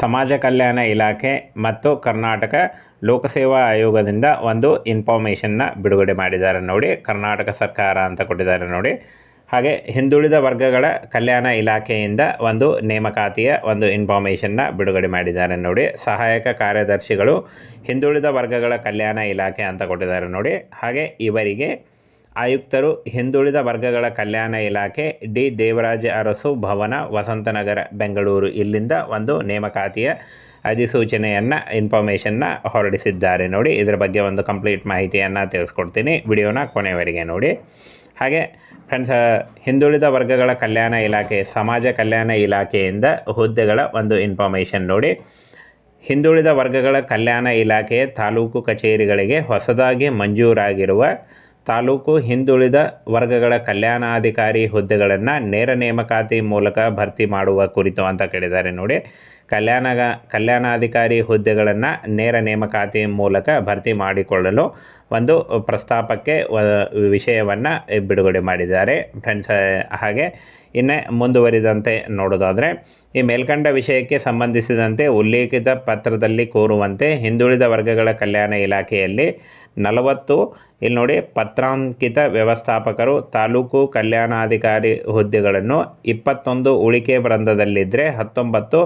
ಸಮಾಜ ಕಲ್ಯಾಣ ಇಲಾಖೆ ಮತ್ತು ಕರ್ನಾಟಕ ಲೋಕಸೇವಾ ಆಯೋಗದಿಂದ ಒಂದು ಇನ್ಫಾರ್ಮೇಷನ್ನ ಬಿಡುಗಡೆ ಮಾಡಿದ್ದಾರೆ ನೋಡಿ. ಕರ್ನಾಟಕ ಸರ್ಕಾರ ಅಂತ ಕೊಟ್ಟಿದ್ದಾರೆ ನೋಡಿ. ಹಾಗೆ ಹಿಂದುಳಿದ ವರ್ಗಗಳ ಕಲ್ಯಾಣ ಇಲಾಖೆಯಿಂದ ಒಂದು ನೇಮಕಾತಿಯ ಒಂದು ಇನ್ಫಾರ್ಮೇಷನ್ನ ಬಿಡುಗಡೆ ಮಾಡಿದ್ದಾರೆ ನೋಡಿ. ಸಹಾಯಕ ಕಾರ್ಯದರ್ಶಿಗಳು ಹಿಂದುಳಿದ ವರ್ಗಗಳ ಕಲ್ಯಾಣ ಇಲಾಖೆ ಅಂತ ಕೊಟ್ಟಿದ್ದಾರೆ ನೋಡಿ. ಹಾಗೆ ಇವರಿಗೆ ಆಯುಕ್ತರು ಹಿಂದುಳಿದ ವರ್ಗಗಳ ಕಲ್ಯಾಣ ಇಲಾಖೆ ಡಿ ದೇವರಾಜ ಅರಸು ಭವನ, ವಸಂತನಗರ, ಬೆಂಗಳೂರು ಇಲ್ಲಿಂದ ಒಂದು ನೇಮಕಾತಿಯ ಅಧಿಸೂಚನೆಯನ್ನು ಇನ್ಫಾರ್ಮೇಷನ್ನ ಹೊರಡಿಸಿದ್ದಾರೆ. ನೋಡಿ, ಇದರ ಬಗ್ಗೆ ಒಂದು ಕಂಪ್ಲೀಟ್ ಮಾಹಿತಿಯನ್ನು ತಿಳಿಸ್ಕೊಡ್ತೀನಿ. ವಿಡಿಯೋನ ಕೊನೆಯವರೆಗೆ ನೋಡಿ. ಹಾಗೆ ಫ್ರೆಂಡ್ಸ್ ಹಿಂದುಳಿದ ವರ್ಗಗಳ ಕಲ್ಯಾಣ ಇಲಾಖೆ, ಸಮಾಜ ಕಲ್ಯಾಣ ಇಲಾಖೆಯಿಂದ ಹುದ್ದೆಗಳ ಒಂದು ಇನ್ಫಾರ್ಮೇಷನ್ ನೋಡಿ. ಹಿಂದುಳಿದ ವರ್ಗಗಳ ಕಲ್ಯಾಣ ಇಲಾಖೆಯ ತಾಲೂಕು ಕಚೇರಿಗಳಿಗೆ ಹೊಸದಾಗಿ ಮಂಜೂರಾಗಿರುವ ತಾಲೂಕು ಹಿಂದುಳಿದ ವರ್ಗಗಳ ಕಲ್ಯಾಣಾಧಿಕಾರಿ ಹುದ್ದೆಗಳನ್ನು ನೇರ ನೇಮಕಾತಿ ಮೂಲಕ ಭರ್ತಿ ಮಾಡುವ ಕುರಿತು ಅಂತ ಕೇಳಿದ್ದಾರೆ ನೋಡಿ. ಕಲ್ಯಾಣ ಕಲ್ಯಾಣಾಧಿಕಾರಿ ಹುದ್ದೆಗಳನ್ನು ನೇರ ನೇಮಕಾತಿ ಮೂಲಕ ಭರ್ತಿ ಮಾಡಿಕೊಳ್ಳಲು ಒಂದು ಪ್ರಸ್ತಾಪಕ್ಕೆ ವಿಷಯವನ್ನು ಬಿಡುಗಡೆ ಮಾಡಿದ್ದಾರೆ. ಫ್ರೆಂಡ್ಸ್, ಹಾಗೆ ಇನ್ನು ಮುಂದುವರಿದಂತೆ ನೋಡೋದಾದರೆ, ಈ ಮೇಲ್ಕಂಡ ವಿಷಯಕ್ಕೆ ಸಂಬಂಧಿಸಿದಂತೆ ಉಲ್ಲೇಖಿತ ಪತ್ರದಲ್ಲಿ ಕೋರುವಂತೆ ಹಿಂದುಳಿದ ವರ್ಗಗಳ ಕಲ್ಯಾಣ ಇಲಾಖೆಯಲ್ಲಿ ನಲವತ್ತು, ಇಲ್ಲಿ ನೋಡಿ, ಪತ್ರಾಂಕಿತ ವ್ಯವಸ್ಥಾಪಕರು, ತಾಲೂಕು ಕಲ್ಯಾಣಾಧಿಕಾರಿ ಹುದ್ದೆಗಳನ್ನು ಇಪ್ಪತ್ತೊಂದು ಉಳಿಕೆ ವೃಂದದಲ್ಲಿದ್ದರೆ ಹತ್ತೊಂಬತ್ತು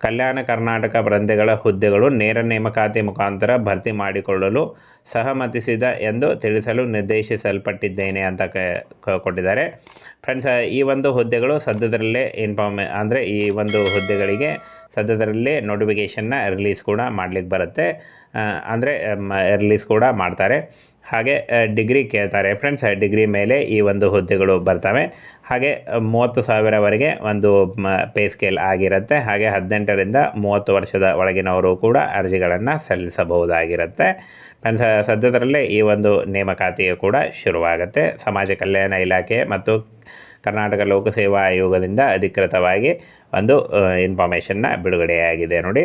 ಕಲ್ಯಾಣ ಕರ್ನಾಟಕ ವೃಂದಗಳ ಹುದ್ದೆಗಳು ನೇರ ನೇಮಕಾತಿ ಮುಖಾಂತರ ಭರ್ತಿ ಮಾಡಿಕೊಳ್ಳಲು ಸಹಮತಿಸಿದ ಎಂದು ತಿಳಿಸಲು ನಿರ್ದೇಶಿಸಲ್ಪಟ್ಟಿದ್ದೇನೆ ಅಂತ ಕೊಟ್ಟಿದ್ದಾರೆ. ಫ್ರೆಂಡ್ಸ್, ಈ ಒಂದು ಹುದ್ದೆಗಳು ಸದ್ಯದರಲ್ಲೇ ಇನ್ಫಾರ್ಮ್ ಅಂದರೆ ಈ ಒಂದು ಹುದ್ದೆಗಳಿಗೆ ಸದ್ಯದರಲ್ಲೇ ನೋಟಿಫಿಕೇಷನ್ನ ರಿಲೀಸ್ ಕೂಡ ಮಾಡಲಿಕ್ಕೆ ಬರುತ್ತೆ. ಅಂದರೆ ರಿಲೀಸ್ ಕೂಡ ಮಾಡ್ತಾರೆ. ಹಾಗೆ ಡಿಗ್ರಿ ಕೇಳ್ತಾರೆ. ಫ್ರೆಂಡ್ಸ್ ಡಿಗ್ರಿ ಮೇಲೆ ಈ ಒಂದು ಹುದ್ದೆಗಳು ಬರ್ತವೆ. ಹಾಗೆ ಮೂವತ್ತು ಸಾವಿರವರೆಗೆ ಒಂದು ಪೇ ಸ್ಕೇಲ್ ಆಗಿರುತ್ತೆ. ಹಾಗೆ, ಹದಿನೆಂಟರಿಂದ ಮೂವತ್ತು ವರ್ಷದ ಒಳಗಿನವರು ಕೂಡ ಅರ್ಜಿಗಳನ್ನು ಸಲ್ಲಿಸಬಹುದಾಗಿರುತ್ತೆ. ಫ್ರೆಂಡ್ಸ್ ಸದ್ಯದರಲ್ಲೇ ಈ ಒಂದು ನೇಮಕಾತಿಯು ಕೂಡ ಶುರುವಾಗುತ್ತೆ. ಸಮಾಜ ಕಲ್ಯಾಣ ಇಲಾಖೆ ಮತ್ತು ಕರ್ನಾಟಕ ಲೋಕಸೇವಾ ಆಯೋಗದಿಂದ ಅಧಿಕೃತವಾಗಿ ಒಂದು ಇನ್ಫಾರ್ಮೇಷನ್ನ ಬಿಡುಗಡೆಯಾಗಿದೆ ನೋಡಿ.